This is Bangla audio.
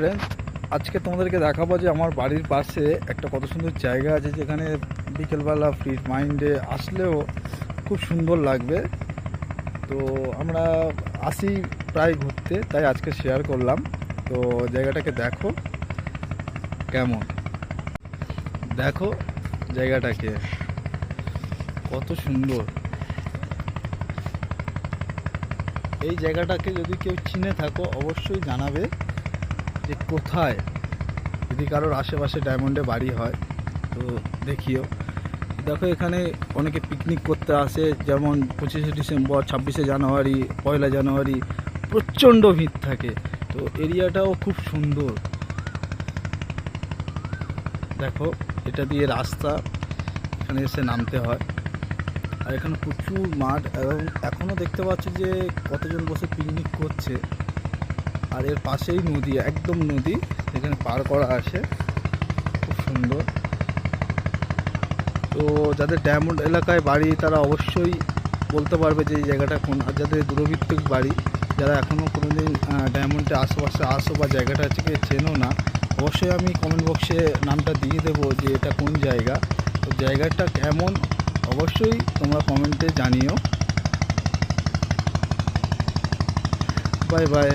ফ্রেন্ড আজকে তোমাদেরকে দেখাবো যে আমার বাড়ির পাশে একটা কত সুন্দর জায়গা আছে যেখানে বিকেলবেলা ফ্রি মাইন্ডে আসলেও খুব সুন্দর লাগবে। তো আমরা আসি প্রায় ঘুরতে, তাই আজকে শেয়ার করলাম। তো জায়গাটাকে দেখো, কেমন? দেখো জায়গাটাকে, কত সুন্দর। এই জায়গাটাকে যদি কেউ চিনে থাকো, অবশ্যই জানাবে। যে কোথায় যদি কারোর আশেপাশে ডায়মন্ডে বাড়ি হয়, তো দেখিও। দেখো এখানে অনেকে পিকনিক করতে আসে, যেমন পঁচিশে ডিসেম্বর, ছাব্বিশে জানুয়ারি, পয়লা জানুয়ারি, প্রচণ্ড ভিড় থাকে। তো এরিয়াটাও খুব সুন্দর। দেখো, এটা দিয়ে রাস্তা, এখানে এসে নামতে হয়। আর এখানে প্রচুর মাঠ, এবং এখনও দেখতে পাচ্ছি যে কতজন বসে পিকনিক করছে। আর এর পাশেই নদী, একদম নদী এখানে পার করা আছে খুব সুন্দর। তো যাদের ডায়মন্ড এলাকায় বাড়ি, তারা অবশ্যই বলতে পারবে যে এই জায়গাটা কোন, আর যাদের দূরভিত্তিক বাড়ি, যারা এখনও কোনো দিন ডায়মন্ডে আশেপাশে আসো বা জায়গাটা থেকে চেনো না, অবশ্যই আমি কমেন্ট বক্সে নামটা দিয়ে দেবো যে এটা কোন জায়গা। তো জায়গাটা কেমন, অবশ্যই তোমরা কমেন্টে জানিও। Bye bye